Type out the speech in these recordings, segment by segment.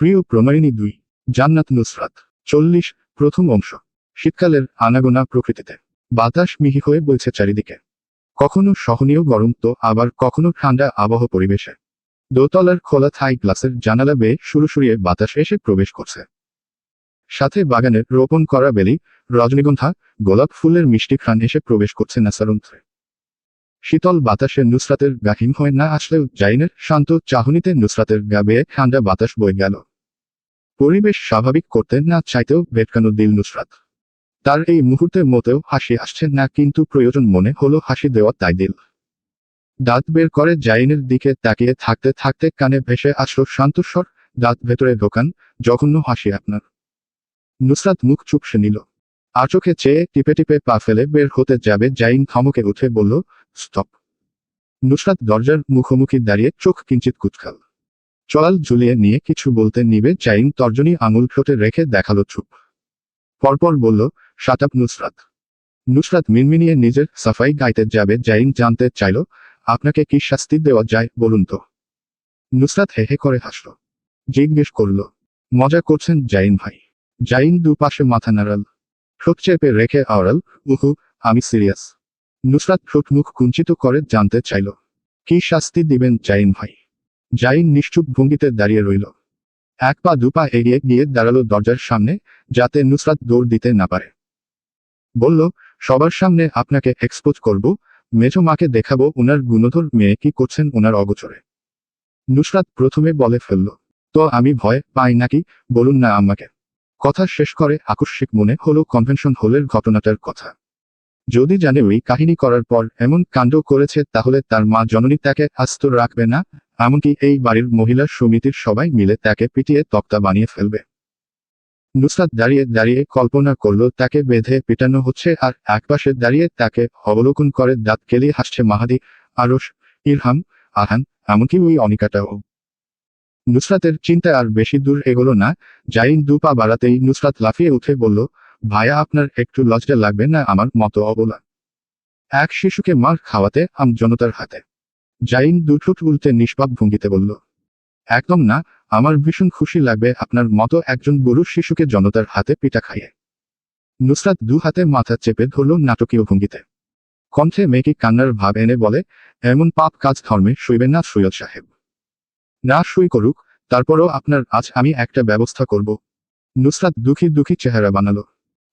প্রিয় প্রণয়িনী দুই, জান্নাত নুসরাত। চল্লিশ, প্রথম অংশ। শীতকালের আনাগোনা প্রকৃতিতে। বাতাস মিহি হয়ে বইছে চারিদিকে। কখনো সহনীয় গরম তো আবার কখনো ঠান্ডা আবহ পরিবেশে। দোতলার খোলা থাই গ্লাসের জানালা বেয়ে সুরসুরিয়ে বাতাস এসে প্রবেশ করছে। সাথে বাগানের রোপণ করা বেলি, রজনীগন্ধা, গোলাপ ফুলের মিষ্টি ঘ্রাণ এসে প্রবেশ করছে নাসারন্ত্রে শীতল বাতাসে নুসরাতের গা হিম হয়ে না আসলেও জাইনের শান্ত চাহনিতে নুসরাতের গা বেয়ে ঠান্ডা বাতাস বয়ে গেল। পরিবেশ স্বাভাবিক করতে না চাইতেও ভেটকানো দিল নুসরাত। তার এই মুহূর্তের মতেও হাসি আসছে না, কিন্তু প্রয়োজন মনে হলো হাসি দেওয়া তাই দিল। দাঁত বের করে জাইনের দিকে তাকিয়ে থাকতে থাকতে কানে ভেসে আসলো শান্তস্বর দাঁত ভেতরে ঢোকান, জঘন্য হাসি আপনার। নুসরাত মুখ চুপসে নিল। আর চোখে চেয়ে টিপে টিপে পা ফেলে বের হতে যাবে, জাইন থমকে উঠে বলল, স্টপ। নুসরাত দরজার মুখোমুখি দাঁড়িয়ে চোখ কিঞ্চিত কুচকাল। চলাল ঝুলিয়ে নিয়ে কিছু বলতে নিবে জাইন তর্জনী আঙুল ঠোঁটে রেখে দেখাল চুপ। পরপর বলল, সাতাপ নুসরাত। নুসরাত মিনমিনিয়ে নিজের সাফাই গাইতে যাবে, জাইন জানতে চাইল, আপনাকে কি শাস্তি দেওয়া যায় বলুন তো? নুসরাত হে হে করে হাসল। জিজ্ঞেস করল, মজা করছেন জাইন ভাই? জাইন দুপাশে মাথা নাড়াল। ঠোঁট চেপে রেখে আওড়াল, উহু, আমি সিরিয়াস। নুসরাত ঠোঁট মুখ কুঞ্চিত করে জানতে চাইল, কি শাস্তি দিবেন জাইন ভাই? জাইন নিশ্চুপ ভঙ্গিতে দাঁড়িয়ে রইল। এক পা দুপা এগিয়ে গিয়ে দাঁড়াল দরজার সামনে, যাতে নুসরাত দৌড় দিতে না পারে। বলল, সবার সামনে আপনাকে এক্সপোজ করব মেজো মাকে দেখাবো উনার গুণধর মেয়ে কি করছেন উনার অগোচরে। নুসরাত প্রথমে বলে ফেলল, তো আমি ভয় পাই নাকি? বলুন না আমাকে। কথা শেষ করে আকস্মিক মনে হলো কনভেনশন হলের ঘটনাটার কথা। যদি জানে ওই কাহিনী করার পর এমন কাণ্ড করেছে, তাহলে তার মা জননী তাকে আস্ত রাখবে না এমনকি এই বাড়ির মহিলা সমিতির সবাই মিলে তাকে পিটিয়ে তক্তা বানিয়ে ফেলবে। নুসরাত দাঁড়িয়ে দাঁড়িয়ে কল্পনা করল, তাকে বেঁধে পিটানো হচ্ছে আর একপাশে দাঁড়িয়ে তাকে অবলোকন করে দাঁত কেলিয়ে হাসছে মাহাদি আরস ইরহাম, আহান, এমনকি ওই অনিকাটাও। নুসরাতের চিন্তা আর বেশি দূর এগোলো না। জাইন দু পা বাড়াতেই নুসরাত লাফিয়ে উঠে বলল ভাইয়া আপনার একটু লজ্জা লাগবে না আমার মতো অবলা। এক শিশুকে মার খাওয়াতে আম জনতার হাতে। জাইন দুঠুট উল্টে নিষ্পাপ ভঙ্গিতে বলল, একদম না, আমার ভীষণ খুশি লাগবে আপনার মতো একজন বুড়ো শিশুকে জনতার হাতে পিটা খাইয়ে। নুসরাত দু হাতে মাথা চেপে ধরল নাটকীয় ভঙ্গিতে। কণ্ঠে মেয়েকে কান্নার ভাব এনে বলে, এমন পাপ কাজ ধর্মে শুইবেন না সৈয়দ সাহেব। না শুই করুক, তারপরও আপনার আজ আমি একটা ব্যবস্থা করব। নুসরাত দুঃখী দুঃখী চেহারা বানালো।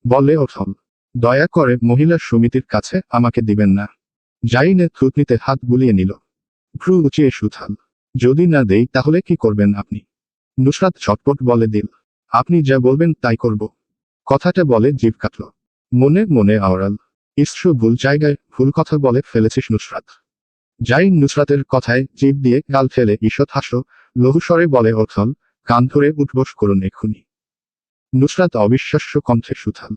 বলে ওঠল, দয়া করে মহিলা সমিতির কাছে আমাকে দিবেন না। জাইনে থুতনিতে হাত বুলিয়ে নিল। ভ্রু উঁচিয়ে সুথাল যদি না দেই, তাহলে কি করবেন আপনি? নুসরাত ছটপট বলে দিল। আপনি যা বলবেন, তাই করব। কথাটা বলে জিভ কাটল মনে মনে আওড়াল। ইস্র ভুল জায়গায় ভুল কথা বলে ফেলেছিস নুসরাত। জাইন নুসরাতের কথায় জিভ দিয়ে গাল ফেলে ঈষৎ হাসল, লহুস্বরে বলে অথল কান ধরে উঠবস করুন এক্ষুনি। নুসরাত অবিশ্বাস্য কণ্ঠে সুথাল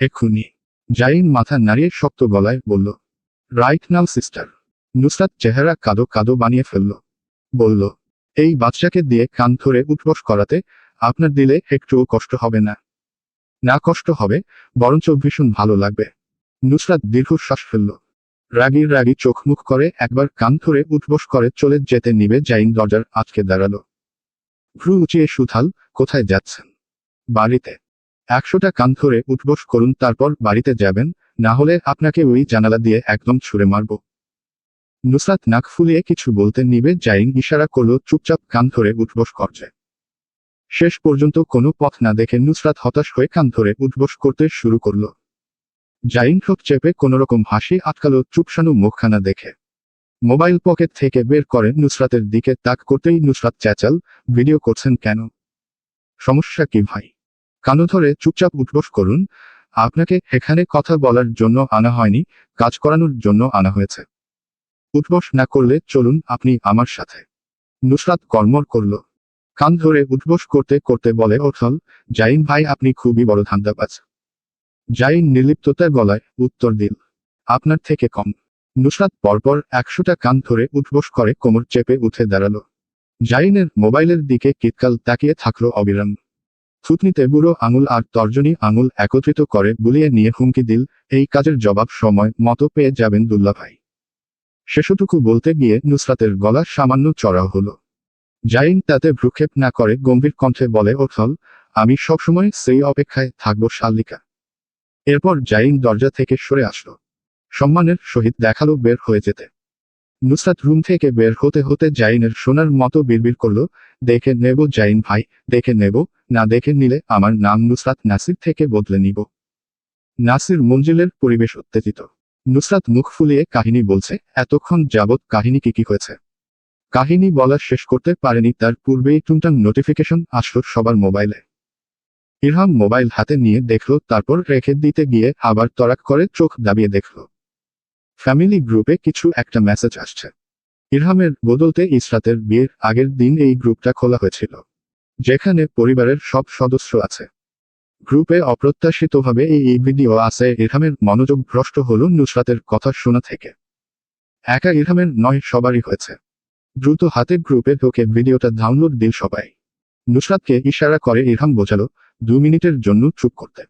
এক্ষুনি। জাইন মাথা নাড়িয়ে শক্ত গলায় বলল রাইট নাও সিস্টার নুসরাত চেহারা কাদো কাদো বানিয়ে ফেলল। বলল, এই বাচ্চাকে দিয়ে কান ধরে উঠবস করাতে আপনার দিলে একটুও কষ্ট হবে না। না কষ্ট হবে, বরঞ্চ ভীষণ ভালো লাগবে। নুসরাত দীর্ঘশ্বাস ফেলল। রাগি রাগি চোখ মুখ করে একবার কান ধরে উঠবস করে চলে যেতে নিবে জাইন দরজার আটকে দাঁড়াল। ভ্রু উঁচিয়ে সুথাল কোথায় যাচ্ছেন? বাড়িতে। একশোটা কান ধরে উঠবস করুন, তারপর বাড়িতে যাবেন, না হলে আপনাকে ওই জানালা দিয়ে একদম ছুঁড়ে মারব। নুসরাত নাক ফুলিয়ে কিছু বলতে নিবে জাইন ইশারা করল, চুপচাপ কান ধরে উঠবস করছে শেষ পর্যন্ত কোনো পথ না দেখে নুসরাত হতাশ হয়ে কান ধরে উঠবস করতে শুরু করল। জাইন ঠোঁট চেপে কোনোরকম হাসি আটকালো, চুপসানো মুখখানা দেখে। মোবাইল পকেট থেকে বের করে নুসরাতের দিকে তাক করতেই নুসরাত চেঁচাল ভিডিও করছেন কেন? সমস্যা কি ভাই? কানো ধরে চুপচাপ উঠবস করুন, আপনাকে এখানে কথা বলার জন্য আনা হয়নি, কাজ করানোর জন্য আনা হয়েছে। উঠবস না করলে চলুন আপনি আমার সাথে। নুসরাত কর্মর করল। কান ধরে উঠবস করতে করতে বলে ওঠল জাইন ভাই আপনি খুবই বড় ধান্দাবাজ। জাইন নির্লিপ্ততার গলায় উত্তর দিল, আপনার থেকে কম। নুসরাত পরপর একশোটা কান ধরে উঠবস করে কোমর চেপে উঠে দাঁড়াল। জাইনের মোবাইলের দিকে কিতকাল তাকিয়ে থাকল অবিরাম। থুতনিতে বুড়ো আঙুল আর তর্জনী আঙুল একত্রিত করে বুলিয়ে নিয়ে হুমকি দিল, এই কাজের জবাব সময় মতো পেয়ে যাবেন দুল্লা ভাই। শেষটুকু বলতে গিয়ে নুসরাতের গলা সামান্য চড়াও হলো। জাইন তাতে ভ্রুক্ষেপ না করে গম্ভীর কণ্ঠে বলে, ওঠল, আমি সবসময় সেই অপেক্ষায় থাকব শাল্লিকা এরপর জাইন দরজা থেকে সরে আসলো। সম্মানের সহিত দেখাল বের হয়ে যেতে। নুসরাত রুম থেকে বের হতে হতে জাইনের সোনার মতো বিড়বিড় করল, দেখে নেব জাইন ভাই, দেখে নেব, না দেখে নিলে আমার নাম নুসরাত নাসির থেকে বদলে নিব। নাসির মঞ্জিলের পরিবেশ উত্তেজিত নুসরাত মুখ ফুলিয়ে কাহিনী বলছে, এতক্ষণ যাবৎ কাহিনী কি কি হয়েছে? কাহিনী বলা শেষ করতে পারেনি তার পূর্বেই টুংটাং নোটিফিকেশন আসলো সবার মোবাইলে। ইরহাম মোবাইল হাতে নিয়ে দেখল, তারপর রেখে দিতে গিয়ে আবার তরাক করে চোখ দাবিয়ে দেখল। ফ্যামিলি গ্রুপে কিছু একটা মেসেজ আসছে। ইরহামের বদলতে ইসরাতের বিয়ের আগের দিন এই গ্রুপটা খোলা হয়েছিল। যেখানে পরিবারের সব সদস্য আছে। গ্রুপে অপ্রত্যাশিতভাবে এই ভিডিও আছে ইরহামের মনোযোগ ভ্রষ্ট হল নুসরাতের কথা শোনা থেকে। একা ইরহামের নয়, সবারই হয়েছে। দ্রুত হাতে গ্রুপে ঢোকে ভিডিওটা ডাউনলোড দিল সবাই। নুসরাতকে ইশারা করে ইরহাম বোঝালো, দু মিনিটের জন্য চুপ করতে।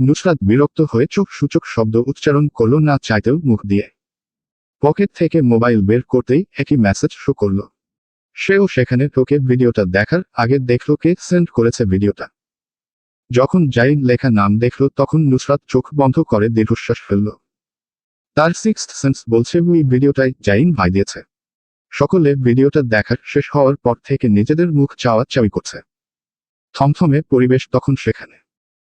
নুসরাত বিরক্ত হয়ে চোখ সূচক শব্দ উচ্চারণ করল না চাইতেও মুখ দিয়ে। পকেট থেকে মোবাইল বের করতেই একই মেসেজ শো করল। সেও সেখানে ঢোকে ভিডিওটা দেখার আগে দেখল কে সেন্ড করেছে ভিডিওটা। যখন জাইন লেখা নাম দেখল, তখন নুসরাত চোখ বন্ধ করে দীর্ঘশ্বাস ফেলল। তার সিক্স সেন্স বলছে, ওই ভিডিওটাই জাইন ভাই দিয়েছে। সকলে ভিডিওটা দেখার শেষ হওয়ার পর থেকে নিজেদের মুখ চাওয়া চাওয়ি করছে। থমথমে পরিবেশ তখন সেখানে।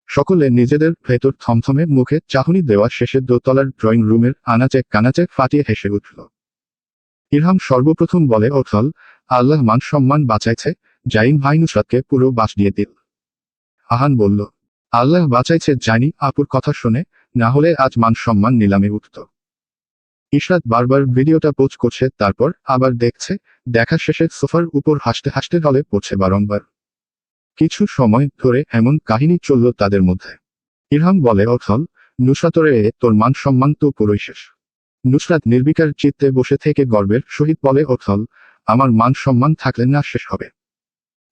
সকলে নিজেদের ভেতর থমথমে মুখে চাহনি দেওয়া শেষে দোতলার ড্রয়িং রুমের আনাচে কানাচে ফাটিয়ে হেসে উঠল। ইরহাম সর্বপ্রথম বলে ওঠল আল্লাহ মান সম্মান বাঁচাইছে, জাইন ভাই নুসরাতকে পুরো বাস দিয়ে দিল। আহান বলল, আল্লাহ বাঁচাইছে জানি আপুর কথা শুনে, না হলে আজ মান সম্মান নিলামে উঠত। ইশরাত বারবার ভিডিওটা পোস্ট করছে, তারপর আবার দেখছে, দেখা শেষে সোফার উপর হাসতে হাসতে হলে পড়ছে বারংবার। কিছু সময় ধরে এমন কাহিনী চলল তাদের মধ্যে। ইরহাম বলে, অথল, নুসরাতরে তোর মান সম্মান তো পুরোই শেষ। নুসরাত নির্বিকার চিত্তে বসে থেকে গর্বের সহিত বলে, অথল, আমার মান সম্মান থাকলে না শেষ হবে।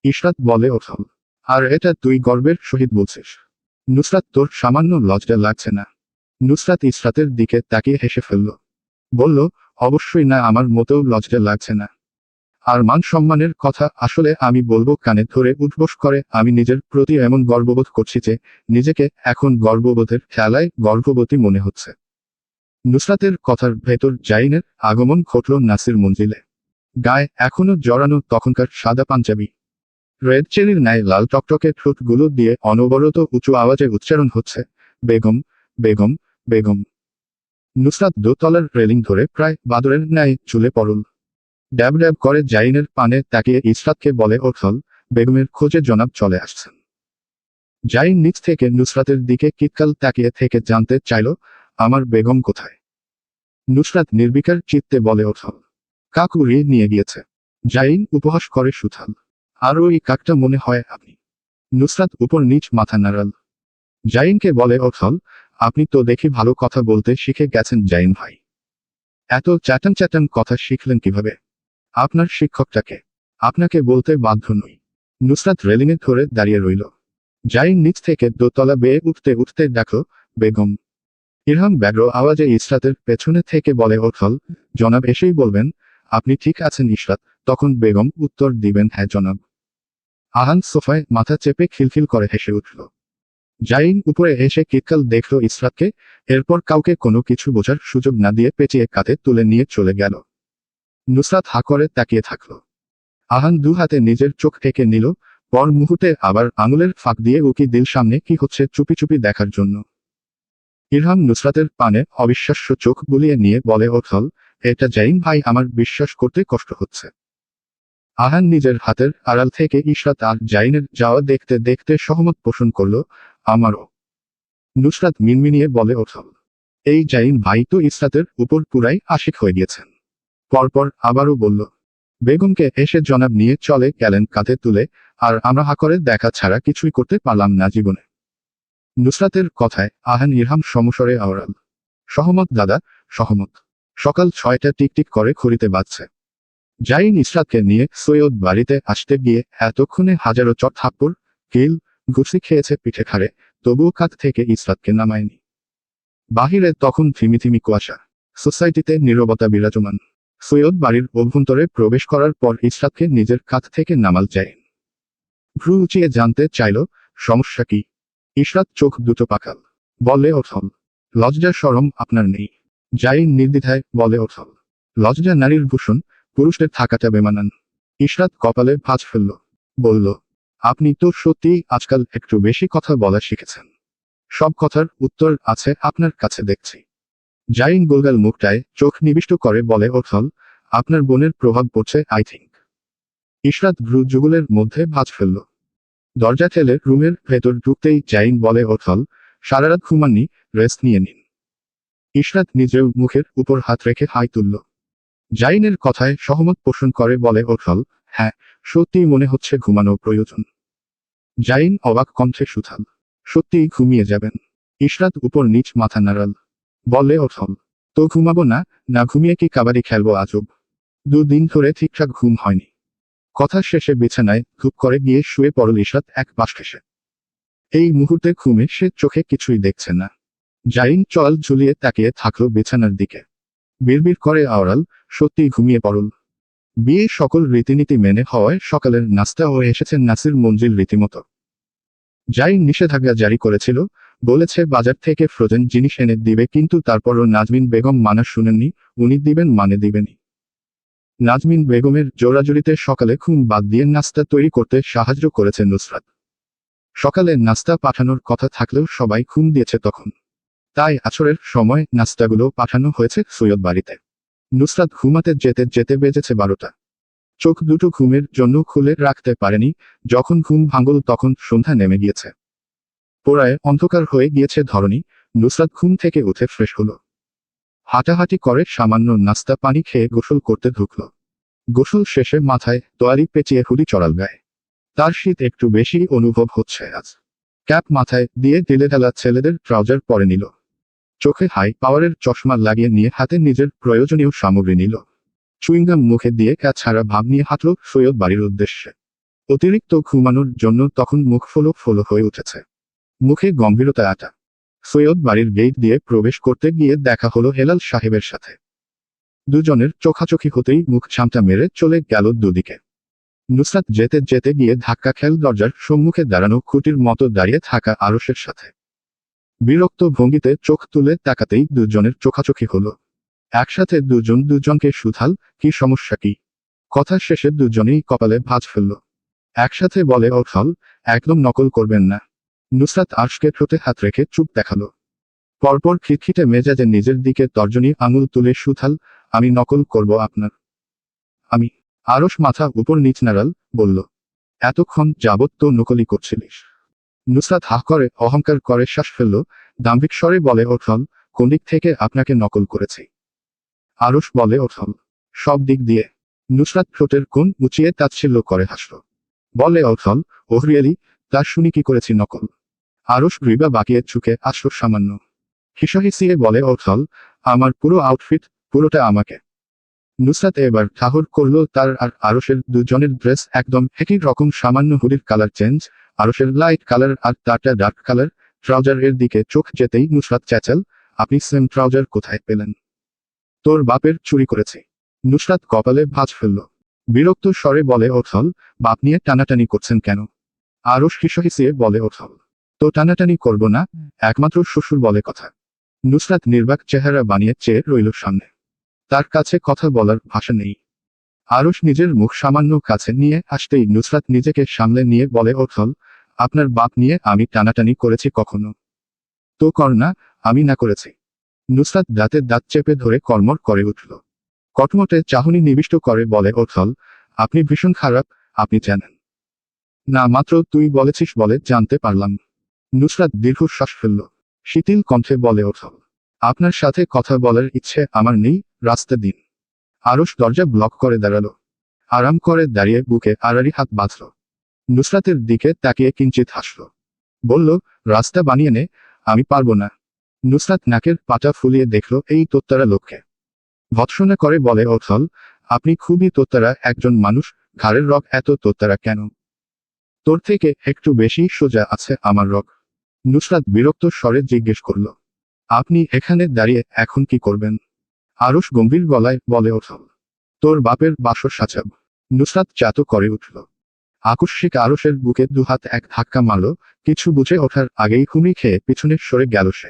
ইশরাত বলে, অথল আর এটা তুই গর্বের সহিত বলছিস। নুসরাত তোর সামান্য লজ্জা লাগছে না। নুসরাত ইসরাতের দিকে তাকিয়ে হেসে ফেলল। বলল, অবশ্যই না, আমার মোটেও লজ্জা লাগছে না। আর মান সম্মানের কথা আসলে আমি বলব কানে ধরে উঠবোস করে, আমি নিজের প্রতি এমন গর্ববোধ করছি যে, নিজেকে এখন গর্ববোধের খেলায় গর্ভবতী মনে হচ্ছে। নুসরাতের কথার ভেতর জাইনের আগমন ঘটল নাসির মঞ্জিলে। গায়ে এখনও জড়ানো তখনকার সাদা পাঞ্জাবি। রেড চেরির ন্যায় লাল টকটকে ঠোঁটগুলো দিয়ে অনবরত উঁচু আওয়াজে উচ্চারণ হচ্ছে, বেগম বেগম বেগম। নুসরাত দোতলার রেলিং ধরে প্রায় বাদরের ন্যায় চুলে পড়ল। ড্যাব ড্যাব করে জাইনের পানে তাকিয়ে ইসরাতকে বলে ওঠল বেগমের খোঁজে জনাব চলে আসছেন। জাইন নিচ থেকে নুসরাতের দিকে কিতকাল তাকিয়ে থেকে জানতে চাইল, আমার বেগম কোথায়? নুসরাত নির্বিকার চিত্তে বলে ওঠল কাক উড়িয়ে নিয়ে গিয়েছে। জাইন উপহাস করে সুথাল আর ওই কাকটা মনে হয় আপনি। নুসরাত উপর নিচ মাথা নাড়াল। জাইনকে বলে অথল আপনি তো দেখি ভালো কথা বলতে শিখে গেছেন জাইন ভাই। এত চ্যাটান চ্যাটান কথা শিখলেন কীভাবে? আপনার শিক্ষকটাকে। আপনাকে বলতে বাধ্য নই। নুসরাত রেলিংয়ে ধরে দাঁড়িয়ে রইল। জাইন নিচ থেকে দোতলা বেয়ে উঠতে উঠতে ডাকল, বেগম। ইরহাম ব্যাগ্র আওয়াজে ইসরাতের পেছনে থেকে বলে ওঠল জনাব এসেই বলবেন, আপনি ঠিক আছেন ইসরাত? তখন বেগম উত্তর দিবেন হ্যাঁ জনাব। আহান সোফায় মাথা চেপে খিলখিল করে হেসে উঠল। জাইন উপরে এসে কিতকাল দেখল ইসরাতকে, এরপর কাউকে কোনো কিছু বোঝার সুযোগ না দিয়ে পেঁচিয়ে কাঁধে তুলে নিয়ে চলে গেল। নুসরাত হা করে তাকিয়ে থাকল। আহান দু হাতে নিজের চোখ থেকে নিল, পর মুহূর্তে আবার আঙুলের ফাঁক দিয়ে উকি দিল সামনে কি হচ্ছে চুপি চুপি দেখার জন্য। ইরহাম নুসরাতের পানে অবিশ্বাস্য চোখ বুলিয়ে নিয়ে বলে, ওঠল, এটা জাইন ভাই, আমার বিশ্বাস করতে কষ্ট হচ্ছে। আহান নিজের হাতের আড়াল থেকে ইশরাত আর জাইনের যাওয়া দেখতে দেখতে সহমত পোষণ করল, আমারও। নুসরাত মিনমিনিয়ে বলে ওঠল এই জাইন ভাই তো ইসরাতের উপর পুরাই আশিক হয়ে গিয়েছেন। পরপর আবারও বলল, বেগমকে এসে জনাব নিয়ে চলে গেলেন কাঁধে তুলে, আর আমরা হা করে দেখা ছাড়া কিছুই করতে পারলাম না জীবনে। নুসরাতের কথায় আহান ইরহাম সমস্বরে আওড়াল, সহমত দাদা, সহমত। সকাল ছয়টা টিকটিক করে খড়িতে বাজছে। জাইন ইসরাতকে নিয়ে সৈয়দ বাড়িতে আসতে গিয়ে এতক্ষণে হাজারো চট থাপ্পড় কিল গুছি খেয়েছে পিঠে খাড়ে, তবুও কাঁধ থেকে ইসরাতকে নামায়নি। বাহিরে তখন থিমি থিমি কুয়াশা। সোসাইটিতে নীরবতা বিরাজমান। সৈয়দ বাড়ির অভ্যন্তরে প্রবেশ করার পর ইসরাতকে নিজের কাছ থেকে নামাল যায়। ভ্রু উঁচিয়ে জানতে চাইল, সমস্যা কি? ইসরাত চোখ দুটো পাকাল। বলে ওঠল লজ্জা সরম আপনার নেই। যাই নির্দ্বিধায় বলে ওঠল, লজ্জা নারীর ভূষণ পুরুষদের থাকাটা বেমানান ইশরাত কপালে ভাঁজ ফেলল। বলল, আপনি তো সত্যিই আজকাল একটু বেশি কথা বলা শিখেছেন। সব কথার উত্তর আছে আপনার কাছে দেখছি জাইন গোলগাল মুখটায় চোখ নিবিষ্ট করে বলে, ওঠল, আপনার বোনের প্রভাব পড়ছে আই থিঙ্ক ইশরাত ভ্রু যুগলের মধ্যে ভাঁজ ফেলল। দরজা ঠেলে রুমের ভেতর ঢুকতেই জাইন বলে, ওঠল, সারারাত ঘুমাননি রেস্ট নিয়ে নিন ইশরাত নিজেও মুখের উপর হাত রেখে হাই তুলল। জাইনের কথায় সহমত পোষণ করে বলে ওঠল হ্যাঁ সত্যিই মনে হচ্ছে ঘুমানো প্রয়োজন জাইন অবাক কণ্ঠে সুথাল সত্যিই ঘুমিয়ে যাবেন ইশরাত উপর নিচ মাথা নাড়াল। বলে ওঠল তো ঘুমাবো না না ঘুমিয়ে কি কাবাডি খেলব আজব? দুদিন ধরে ঠিকঠাক ঘুম হয়নি কথা শেষে বিছানায় ধূপ করে গিয়ে শুয়ে পড়ল ইশরাত এক পাশ ঘেসে এই মুহূর্তে ঘুমে সে চোখে কিছুই দেখছে না। জাইন চল ঝুলিয়ে তাকিয়ে থাকল বিছানার দিকে। বিড়বিড় করে আওড়াল সত্যিই ঘুমিয়ে পড়ল। বিয়ে সকল রীতিনীতি মেনে হওয়ায় সকালের নাস্তা হয়ে এসেছেন নাসির মঞ্জিল রীতিমতো। যাই নিষেধাজ্ঞা জারি করেছিল, বলেছে বাজার থেকে ফ্রোজেন জিনিস এনে দিবে কিন্তু তারপরও নাজমিন বেগম মানা শুনেননি, উনি দিবেন মানে দিবেনই। নাজমিন বেগমের জোরাজুরিতে সকালে ঘুম বাদ দিয়ে নাস্তা তৈরি করতে সাহায্য করেছে নুসরাত। সকালে নাস্তা পাঠানোর কথা থাকলেও সবাই ঘুম দিয়েছে তখন। তাই আছরের সময় নাস্তাগুলো পাঠানো হয়েছে সৈয়দ বাড়িতে। নুসরাত ঘুমাতে যেতে যেতে বেজেছে বারোটা। চোখ দুটো ঘুমের জন্য খুলে রাখতে পারেনি, যখন ঘুম ভাঙল তখন সন্ধ্যা নেমে গিয়েছে। পোড়ায় অন্ধকার হয়ে গিয়েছে ধরনী নুসরাত ঘুম থেকে উঠে ফ্রেশ হলো। হাঁটাহাঁটি করে সামান্য নাস্তা পানি খেয়ে গোসল করতে ঢুকল। গোসল শেষে মাথায় তোয়ারি পেঁচিয়ে হুডি চড়াল গায়ে। তার শীত একটু বেশি অনুভব হচ্ছে আজ। ক্যাপ মাথায় দিয়ে ঢিলে ঢালা ছেলেদের ট্রাউজার পরে নিল। চোখে হাই পাওয়ারের চশমা লাগিয়ে নিয়ে হাতে নিজের প্রয়োজনীয় সামগ্রী নিল। চুইংগাম মুখে দিয়ে ক্যা ছাড়া ভাব নিয়ে হাঁটল সৈয়দ বাড়ির উদ্দেশ্যে। অতিরিক্ত ঘুমানোর জন্য তখন মুখ ফলো ফলো হয়ে উঠেছে। মুখে গম্ভীরতা আটা। সৈয়দ বাড়ির গেট দিয়ে প্রবেশ করতে গিয়ে দেখা হলো হেলাল সাহেবের সাথে। দুজনের চোখাচোখি হতেই মুখ ছামটা মেরে চলে গেল দুদিকে। নুসরাত যেতে যেতে গিয়ে ধাক্কা খেল দরজার সম্মুখে দাঁড়ানো খুঁটির মতো দাঁড়িয়ে থাকা আরসের সাথে। বিরক্ত ভঙ্গিতে চোখ তুলে তাকাতেই দুজনের চোখাচোখি হল। একসাথে দুজন দুজনকে সুথাল কি সমস্যা কি? কথা শেষে দুজনেই কপালে ভাঁজ ফেলল। একসাথে বলে ওঠল, একদম নকল করবেন না। নুসরাত আর্শকে ঠোঁটে হাত রেখে চুপ দেখাল। পরপর খিটখিটে মেজাজে নিজের দিকে তর্জনী আঙুল তুলে সুথাল আমি নকল করব আপনার। আমি। আরস মাথা উপর নিচ নাড়াল, বলল, এতক্ষণ যাবৎ তো নকলি করছিলিস। নুসরাত হাঁ করে, অহংকার করে শ্বাস ফেলল, দাম্ভিক স্বরে বলে, ওঠল, কোন দিক থেকে আপনাকে নকল করেছি? আরস বলে, ওঠল, সব দিক দিয়ে। নুসরাত ঠোঁটের কোন উঁচিয়ে তাচ্ছিল্য করে হাসল। বলে, ওঠল ওহ রিয়েলি তা শুনি কি করেছি নকল? আরস গ্রীবা বাকিয়ে চুকে আসল সামান্য। হিসহিসিয়ে বলে, ওঠল, আমার পুরো আউটফিট পুরোটা আমাকে। নুসরাত এবার ঠাহর করল, তার আর আরসের দুজনের ড্রেস একদম একই রকম সামান্য হুডির কালার চেঞ্জ আরসের লাইট কালার আর তারটা ডার্ক কালার ট্রাউজার এর দিকে চোখ যেতেই নুসরাত চেঁচাল আপনি সেম ট্রাউজার কোথায় পেলেন? তোর বাপের চুরি করেছে। নুসরাত কপালে ভাঁজ ফেলল। বিরক্ত স্বরে বলে ওঠল বাপ নিয়ে টানাটানি করছেন কেন? আরস হিসহিসিয়ে বলে ওঠল তো টানাটানি করব না? একমাত্র শ্বশুর বলে কথা। নুসরাত নির্বাক চেহারা বানিয়ে চেয়ে রইল সামনে। তার কাছে কথা বলার ভাষা নেই। আরস নিজের মুখ সামান্য কাছে নিয়ে আসতেই নুসরাত নিজেকে সামলে নিয়ে বলে ওঠল আপনার বাপ নিয়ে আমি টানাটানি করেছি কখনো। তো কর না, আমি না করেছি। নুসরাত দাঁতে দাঁত চেপে ধরে কর্মর করে উঠল। কটমটে চাহনি নিবিষ্ট করে বলে ওঠল আপনি ভীষণ খারাপ, আপনি জানেন। না, মাত্র তুই বলেছিস বলে জানতে পারলাম। নুসরাত দীর্ঘশ্বাস ফেলল। শিথিল কণ্ঠে বলে ওঠল আপনার সাথে কথা বলার ইচ্ছে আমার নেই, রাস্তা দিন। আরস দরজা ব্লক করে দাঁড়াল। আরাম করে দাঁড়িয়ে বুকে আড়ারি হাত বাঁধল। নুসরাতের দিকে তাকিয়ে কিঞ্চিত হাসল। বলল, রাস্তা বানিয়ে নে, আমি পারব না। নুসরাত নাকের পাটা ফুলিয়ে দেখল এই তোত্তারা লোককে। ভৎসনা করে বলে ওঠল আপনি খুবই তোত্তারা, একজন মানুষ, ঘাড়ের রক এত তোত্তারা কেন? তোর থেকে একটু বেশি সোজা আছে আমার রক। নুসরাত বিরক্ত স্বরে জিজ্ঞেস করল, আপনি এখানে দাঁড়িয়ে এখন কি করবেন? আরস গম্ভীর গলায় বলে ওঠল তোর বাপের বাসর সাজাব। নুসরাত চাত করে উঠল। আকস্মিক আরসের বুকে দুহাত এক ধাক্কা মারল, কিছু বুঝে ওঠার আগেই হুমি খেয়ে পিছনে সরে গেল সে।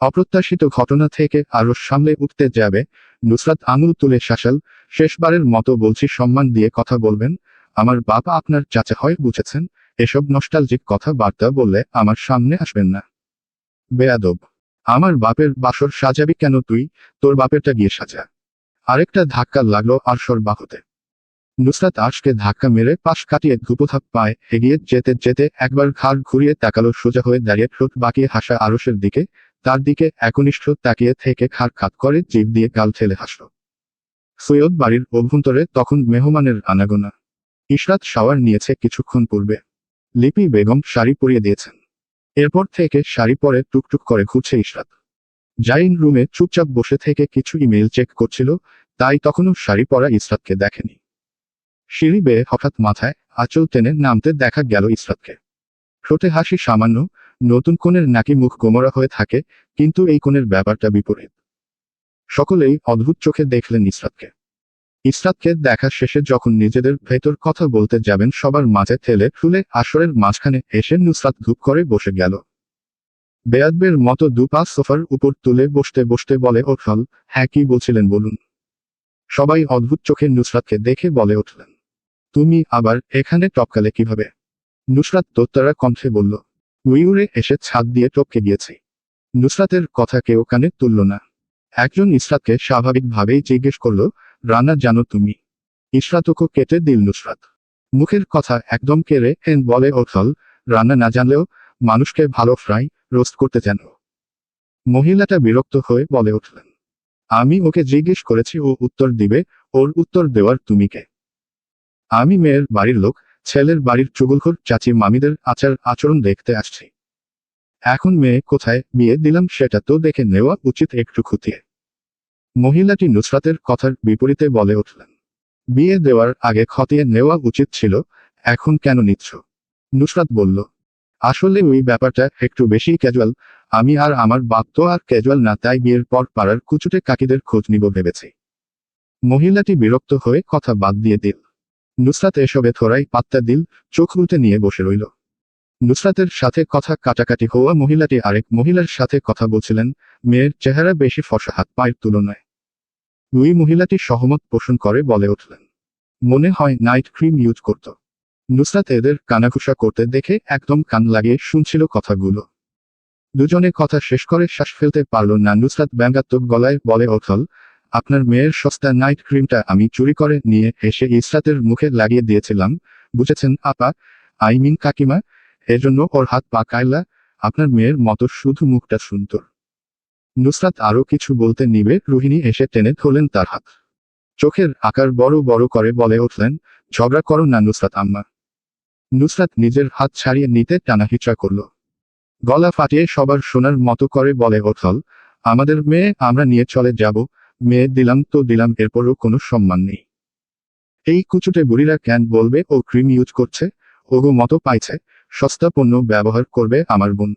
অপ্রত্যাশিত ঘটনা থেকে আরস সামলে উঠতে যাবে, নুসরাত আঙুল তুলে শাসাল, শেষবারের মতো বলছি সম্মান দিয়ে কথা বলবেন, আমার বাবা আপনার চাচা হয় বুঝেছেন, এসব নস্টালজিক কথা বার্তা বললে আমার সামনে আসবেন না। বেয়াদব, আমার বাপের বাসর সাজাবি কেন তুই, তোর বাপেরটা গিয়ে সাজা। আরেকটা ধাক্কা লাগল আরশর বাহুতে। নুসরাত আশকে ধাক্কা মেরে পাশ কাটিয়ে ধুপোথাপ পায় এগিয়ে যেতে যেতে একবার ঘাড় ঘুরিয়ে তাকালো সোজা হয়ে দাঁড়িয়ে ঠোঁট বাঁকিয়ে হাসা আরশের দিকে। তার দিকে একনিষ্ঠ তাকিয়ে থেকে খাড় খাত করে জিভ দিয়ে গাল ঠেলে হাসল। সৈয়দ বাড়ির অভ্যন্তরে তখন মেহমানের আনাগোনা। ইশরাত শাওয়ার নিয়েছে কিছুক্ষণ পূর্বে। লিপি বেগম শাড়ি পরিয়ে দিয়েছেন। এরপর থেকে শাড়ি পরে টুকটুক করে ঘুরছে ইশরাত। জাইন রুমে চুপচাপ বসে থেকে কিছু ইমেল চেক করছিল, তাই তখনও শাড়ি পরা ইসরাতকে দেখেনি। সিঁড়ি বেয়ে হঠাৎ মাথায় আঁচল টেনে নামতে দেখা গেল ইসরাতকে। ঠোঁটে হাসি সামান্য, নতুন কোণের নাকি মুখ গোমরা হয়ে থাকে, কিন্তু এই কোণের ব্যাপারটা বিপরীত। সকলেই অদ্ভুত চোখে দেখলেন ইসরাতকে। ইসরাতকে দেখা শেষে যখন নিজেদের ভেতর কথা বলতে যাবেন, সবার মাঝে ঠেলে ফুলে আসরের মাঝখানে এসে নুসরাত ধূপ করে বসে গেল। বেয়াদবের মতো দুপা সোফার উপর তুলে বসতে বসতে বলে ওঠল হ্যাঁ কি বলছিলেন বলুন। সবাই অদ্ভুত চোখে নুসরাতকে দেখে বলে উঠলেন তুমি আবার এখানে টপকালে কীভাবে? নুসরাত দোত্তারা কণ্ঠে বলল উইউরে এসে ছাদ দিয়ে টপকে গিয়েছি। নুসরাতের কথা কেউ কানে তুলল না। একজন ইসরাতকে স্বাভাবিকভাবেই জিজ্ঞেস করল রান্না জানো তুমি? ইসরাতকে কেটে দিল নুসরাত। মুখের কথা একদম কেড়ে হেন বলে ওঠল রান্না না জানলেও মানুষকে ভালো ফ্রাই রোস্ট করতে জানো। মহিলাটা বিরক্ত হয়ে বলে উঠলেন, আমি ওকে জিজ্ঞেস করেছি, ও উত্তর দিবে, ওর উত্তর দেওয়ার তুমি কে? আমি মেয়ের বাড়ির লোক, ছেলের বাড়ির চুগলখোর, চাচি মামিদের আচার আচরণ দেখতে আসছি। এখন মেয়ে কোথায়? বিয়ে দিলাম, সেটা তো দেখে নেওয়া উচিত একটু খুঁটিয়ে। মহিলাটি নুসরাতের কথার বিপরীতে বলে উঠলেন, বিয়ে দেওয়ার আগে খতিয়ে নেওয়া উচিত ছিল, এখন কেন নিচ্ছ? নুসরাত বলল, আসলে ওই ব্যাপারটা একটু বেশি ক্যাজুয়াল আমি আর আমার বাপ তো আর ক্যাজুয়াল না, তাই বিয়ের পর পাড়ার কুচুটে কাকিদের খোঁজ নিব ভেবেছি। মহিলাটি বিরক্ত হয়ে কথা বাদ দিয়ে দিল নুসরাত এসবে থোড়াই পাত্তা দিল, চোখ উল্টে নিয়ে বসে রইল। নুসরাতের সাথে কথা কাটাকাটি হওয়া মহিলাটি আরেক মহিলার সাথে কথা বলছিলেন, মেয়ের চেহারা বেশি ফসা হাত পায়ের তুলনায়। ওই মহিলাটি সহমত পোষণ করে বলে উঠলেন, মনে হয় নাইট ক্রিম ইউজ করত। নুসরাত এদের কানাঘুষা করতে দেখে একদম কান লাগিয়ে শুনছিল কথাগুলো। দুজনে কথা শেষ করে শ্বাস ফেলতে পারল না, নুসরাত ব্যঙ্গাত্মক গলায় বলে ওঠল আপনার মেয়ের সস্তা নাইট ক্রিমটা আমি চুরি করে নিয়ে এসে ইসরাতের মুখে লাগিয়ে দিয়েছিলাম, বুঝেছেন আপা? আই মিন কাকিমা, এজন্য ওর হাত পা কায়লা, আপনার মেয়ের মতো শুধু মুখটা সুন্দর। নুসরাত আরও কিছু বলতে নিবে, রোহিণী এসে টেনে ধরলেন তার হাত। চোখের আকার বড় বড় করে বলে উঠলেন, ঝগড়া করো না নুসরাত আম্মা। নুসরাত নিজের হাত ছাড়িয়ে নিতে টানাহিচড়া করল। গলা ফাটিয়ে সবার শোনার মতো করে বলে ওঠল, আমাদের মেয়ে, আমরা নিয়ে চলে যাব মেয়ে দিলাম তো দিলাম, এরপরও কোনো সম্মান নেই। এই কুচুটে বুড়িরা ক্যান বলবে, ও ক্রিম ইউজ করছে? ওগো মতো পাইছে, সস্তা পণ্য ব্যবহার করবে আমার বোন।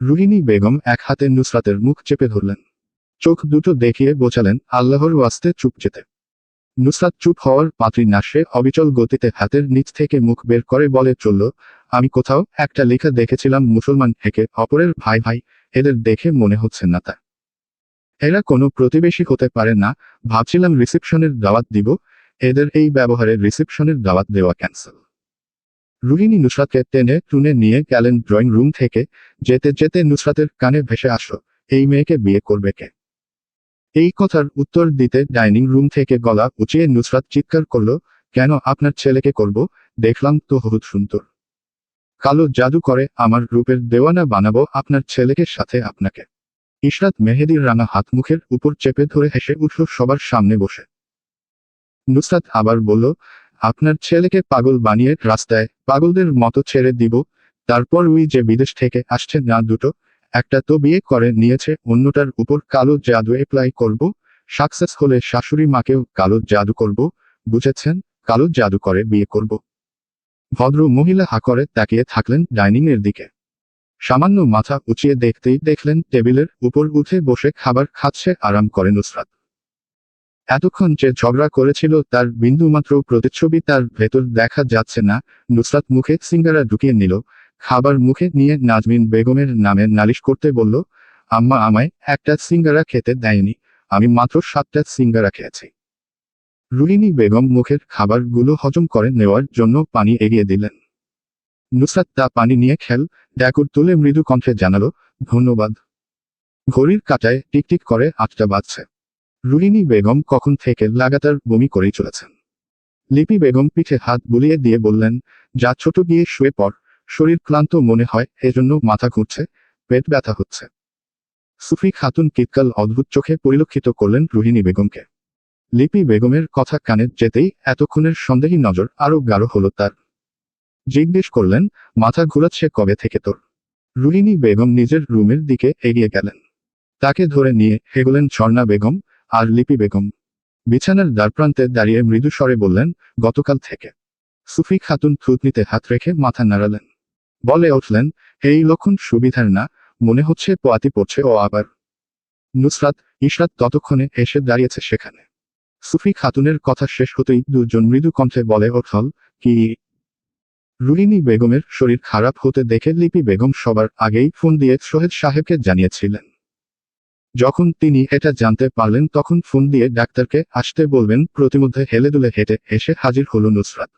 রুহিণী বেগম এক হাতে নুসরাতের মুখ চেপে ধরলেন। চোখ দুটো দেখিয়ে বোঝালেন আল্লাহর ওয়াস্তে চুপ যেতে। নুসরাত চুপ হওয়ার পাত্রী না, সে অবিচল গতিতে হাতের নিচ থেকে মুখ বের করে বলে চলল, আমি কোথাও একটা লেখা দেখেছিলাম মুসলমান থেকে অপরের ভাই ভাই, এদের দেখে মনে হচ্ছে না তা। এরা কোনো প্রতিবেশী হতে পারে না, ভাবছিলাম রিসেপশনের দাওয়াত দিব, এদের এই ব্যবহারে রিসেপশনের দাওয়াত দেওয়া ক্যান্সেল রুহিণী নুসরাতকে টেনে টুনে নিয়ে গেলেন ড্রয়িং রুম থেকে, যেতে যেতে নুসরাতের কানে ভেসে আসলো, এই মেয়েকে বিয়ে করবে কে? এই কথার উত্তর দিতে ডাইনিং রুম থেকে গলা উঁচিয়ে নুসরাত চিৎকার করল, কেন আপনার ছেলেকে করব? দেখলাম তো বহুত সুন্দর। কালো জাদু করে আমার রূপের দেওয়ানা বানাবো আপনার ছেলেকে সাথে আপনাকে। ইশরাত মেহেদির রাঙা হাত মুখের উপর চেপে ধরে হেসে উঠল সবার সামনে বসে। নুসরাত আবার বলল, আপনার ছেলেকে পাগল বানিয়ে রাস্তায় পাগলদের মতো ছেড়ে দিব, তারপর ওই যে বিদেশ থেকে আসছে না দুটো, একটা তো বিয়ে করে নিয়েছে, অন্যটার উপর কালো জাদু অ্যাপ্লাই করব সাকসেস হলে শাশুড়ি মাকেও কালো জাদু করব, বুঝেছেন? কালো জাদু করে বিয়ে করব। ভদ্র মহিলা হা করে তাকিয়ে থাকলেন ডাইনিং এর দিকে। সামান্য মাথা উঁচিয়ে দেখতেই দেখলেন টেবিলের উপর উঠে বসে খাবার খাচ্ছে আরাম করে নুসরাত। এতক্ষণ যে ঝগড়া করেছিল তার বিন্দুমাত্র প্রতিচ্ছবি তার ভেতর দেখা যাচ্ছে না। নুসরাত মুখে সিঙ্গারা ঢুকিয়ে নিল। খাবার মুখে নিয়ে নাজমিন বেগমের নামে নালিশ করতে বলল, আম্মা আমায় একটা সিঙ্গারা খেতে দেয়নি। আমি মাত্র সাতটা সিঙ্গারা খেয়েছি। রুহিনী বেগম মুখের খাবারগুলো হজম করে নেওয়ার জন্য পানি এগিয়ে দিলেন। নুসরাত তা পানি নিয়ে খেল, ড্যাকুর তুলে মৃদু কণ্ঠে জানালো, ধন্যবাদ। ঘড়ির কাটায় টিকটিক করে আটটা বাজছে। রুহিনী বেগম কখন থেকে লাগাতার বমি করেই চলেছেন। লিপি বেগম পিঠে হাত বুলিয়ে দিয়ে বললেন, যা ছোট গিয়ে শুয়ে পড়, শরীর ক্লান্ত মনে হয়, এজন্য মাথা ঘুরছে, পেট ব্যথা হচ্ছে। সুফি খাতুন কিতকাল অদ্ভুত চোখে পরিলক্ষিত করলেন রুহিনী বেগমকে। লিপি বেগমের কথা কানে যেতেই এতক্ষণের সন্দেহী নজর আরও গাঢ় হলো তার। জিজ্ঞেস করলেন, মাথা ঘুরাচ্ছে কবে থেকে তোর? রুহিনী বেগম নিজের রুমের দিকে এগিয়ে গেলেন। তাকে ধরে নিয়ে হেগলেন ঝর্ণা বেগম আর লিপি বেগম। বিছানার দ্বারপ্রান্তে দাঁড়িয়ে মৃদু স্বরে বললেন, গতকাল থেকে। সুফি খাতুন থুতনিতে হাত রেখে মাথা নাড়ালেন। বলে উঠলেন, এই লক্ষণ সুবিধার না, মনে হচ্ছে পোয়াতি পড়ছে ও আবার। নুসরাত, ইশরাত ততক্ষণে এসে দাঁড়িয়েছে সেখানে। সুফি খাতুনের কথা শেষ হতেই দুজন মৃদু কণ্ঠে বলে ওঠল, কি রুহিনী বেগমের শরীর খারাপ হতে দেখে লিপি বেগম সবার আগেই ফোন দিয়ে সোহেদ সাহেবকে জানিয়েছিলেন। যখন তিনি এটা জানতে পারলেন, তখন ফোন দিয়ে ডাক্তারকে আসতে বলবেন, প্রতিমধ্যে হেলে দুলে হেঁটে এসে হাজির হলো নুসরাত।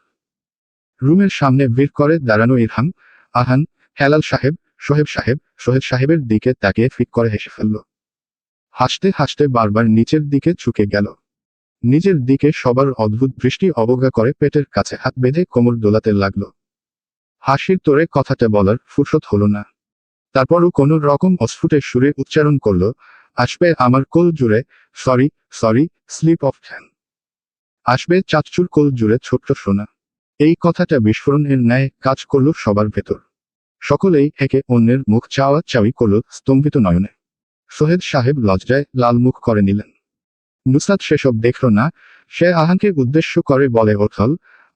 রুমের সামনে ভিড় করে দাঁড়ানো ইরহাম, আহান, হেলাল সাহেব, সোহেব সাহেব সোহেব সাহেবের দিকে তাকিয়ে ফিক করে হেসে ফেলল। হাসতে হাসতে বারবার নিচের দিকে ঝুঁকে গেল। নিজের দিকে সবার অদ্ভুত দৃষ্টি অবজ্ঞা করে পেটের কাছে হাত বেঁধে কোমর দোলাতে লাগল। হাসির তোরে কথাটা বলার ফুরসত হলো না। তারপরও কোনো রকম অস্ফুটের সুরে উচ্চারণ করল, আসবে আমার কোল জুড়ে, sorry sorry, sleep of fan আসবে চাচচুর কোল জুড়ে ছোট্ট সোনা। এই কথাটা বিস্ফোরণের ন্যায় কাজ করল সবার ভেতর। সকলেই একে অন্যের মুখ চাওয়া চাওয়ি করল স্তম্ভিত নয়নে। সোহেদ সাহেব লজ্জায় লাল মুখ করে নিলেন। নুসরাত সেসব দেখল না, সে আহানকে উদ্দেশ্য করে বলে, ওঠল,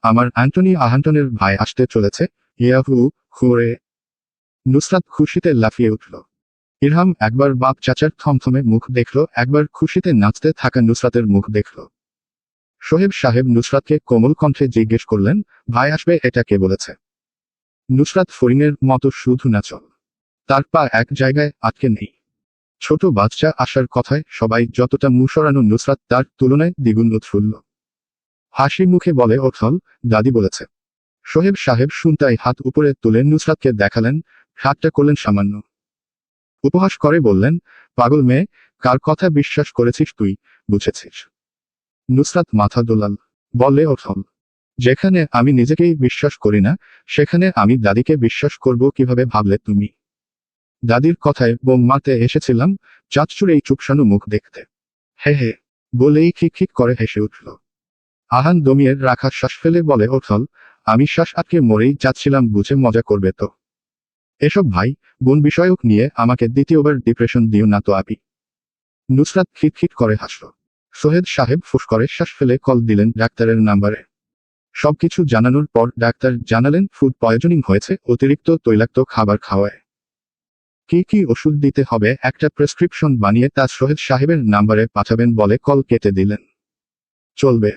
আমার অ্যান্টনি আহান্টনের ভাই আসতে চলেছে ইয়াহু হুরে নুসরাত খুশিতে লাফিয়ে উঠল। ইরহাম একবার বাপ চাচার থমথমে মুখ দেখল, একবার খুশিতে নাচতে থাকা নুসরাতের মুখ দেখল। সোহেব সাহেব নুসরাতকে কোমল কণ্ঠে জিজ্ঞেস করলেন, ভাই আসবে, এটা কে বলেছে? নুসরাত ফরিনের মতো শুধু নাচল। তার পা এক জায়গায় আটকে নেই। ছোট বাচ্চা আসার কথায় সবাই যতটা মুসরানো নুসরাত তার তুলনায় দ্বিগুণ উৎফুল্ল। হাসি মুখে বলে, ওঠল, দাদি বলেছে। সোহেব সাহেব শুনতাই হাত উপরে তুলে নুসরাতকে দেখালেন, হাতটা করলেন সামান্য। উপহাস করে বললেন, পাগল মেয়ে, কার কথা বিশ্বাস করেছিস তুই, বুঝেছিস? নুসরাত মাথা দোলাল বলে ওঠল যেখানে আমি নিজেকেই বিশ্বাস করি না, সেখানে আমি দাদিকে বিশ্বাস করব কীভাবে ভাবলে তুমি? দাদির কথায় বোম মারতে এসেছিলাম চাচুর এই চুপসানো মুখ দেখতে। হে হে, বলেই খিক করে হেসে উঠল। আহান দমিয়ে রাখা শ্বাস ফেলে বলে ওঠল আমি শ্বাস আটকে মরেই যাচ্ছিলাম, বুঝে মজা করবে তো। এসব ভাই, বোন বিষয়ক নিয়ে আমাকে দ্বিতীয়বার ডিপ্রেশন দিও না তো আপি নুসরাত খিটখিট করে হাসল। সোহেদ সাহেব ফুস করে শ্বাস ফেলে কল দিলেন ডাক্তারের নাম্বারে। সবকিছু জানানোর পর ডাক্তার জানালেন ফুড পয়জনিং হয়েছে, অতিরিক্ত তৈলাক্ত খাবার খাওয়ায়। কি কি ওষুধ দিতে হবে, একটা প্রেসক্রিপশন বানিয়ে তা সোহেদ সাহেবের নাম্বারে পাঠাবেন বলে কল কেটে দিলেন। চলবে।